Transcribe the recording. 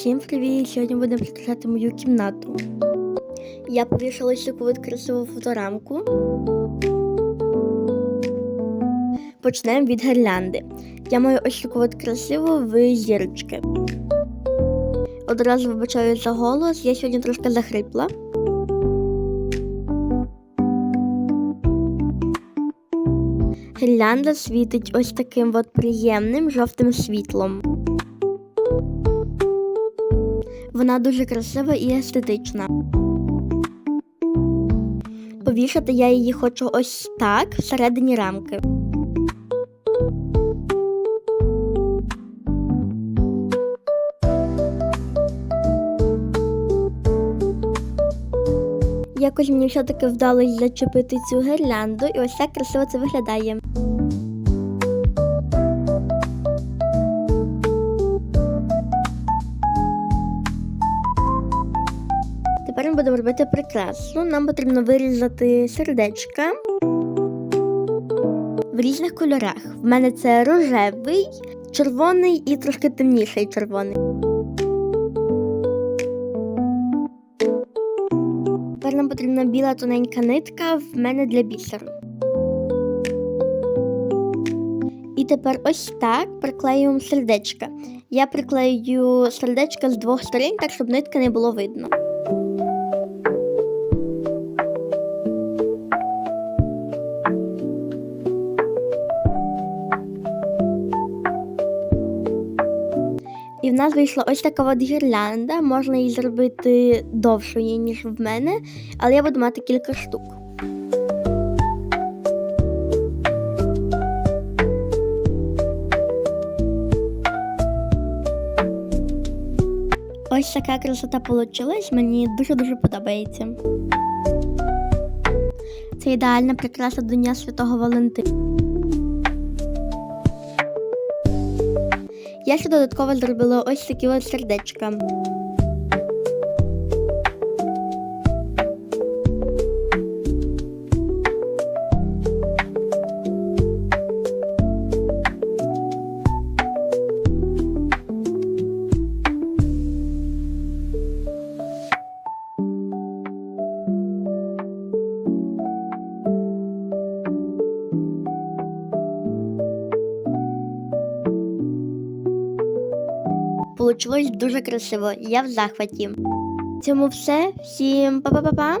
Всім привіт! Сьогодні будемо прикрашати мою кімнату. Я повішала ось таку красиву фоторамку. Почнемо від гірлянди. Я маю ось таку красиву в зірочки. Одразу вибачаю за голос, я сьогодні трошки захрипла. Гірлянда світить ось таким от приємним жовтим світлом. Вона дуже красива і естетична. Повішати я її хочу ось так всередині рамки. Якось мені все-таки вдалося зачепити цю гірлянду, і ось так красиво це виглядає. Будемо робити прикрасу. Нам потрібно вирізати сердечка в різних кольорах. В мене це рожевий, червоний і трошки темніший червоний. Тепер нам потрібна біла тоненька нитка в мене для бісеру. І тепер ось так приклеюємо сердечка. Я приклею сердечка з двох сторін, так щоб нитки не було видно. Нас вийшла ось така от гірлянда. Можна її зробити довшою, ніж в мене, але я буду мати кілька штук. Ось така красота получилась, мені дуже-дуже подобається. Це ідеальна прикраса до Дня Святого Валентина. Я ще додатково зробила ось такі от сердечка. Получилось дуже красиво. Я в захваті. Цьому все. Всім па-па-па-па.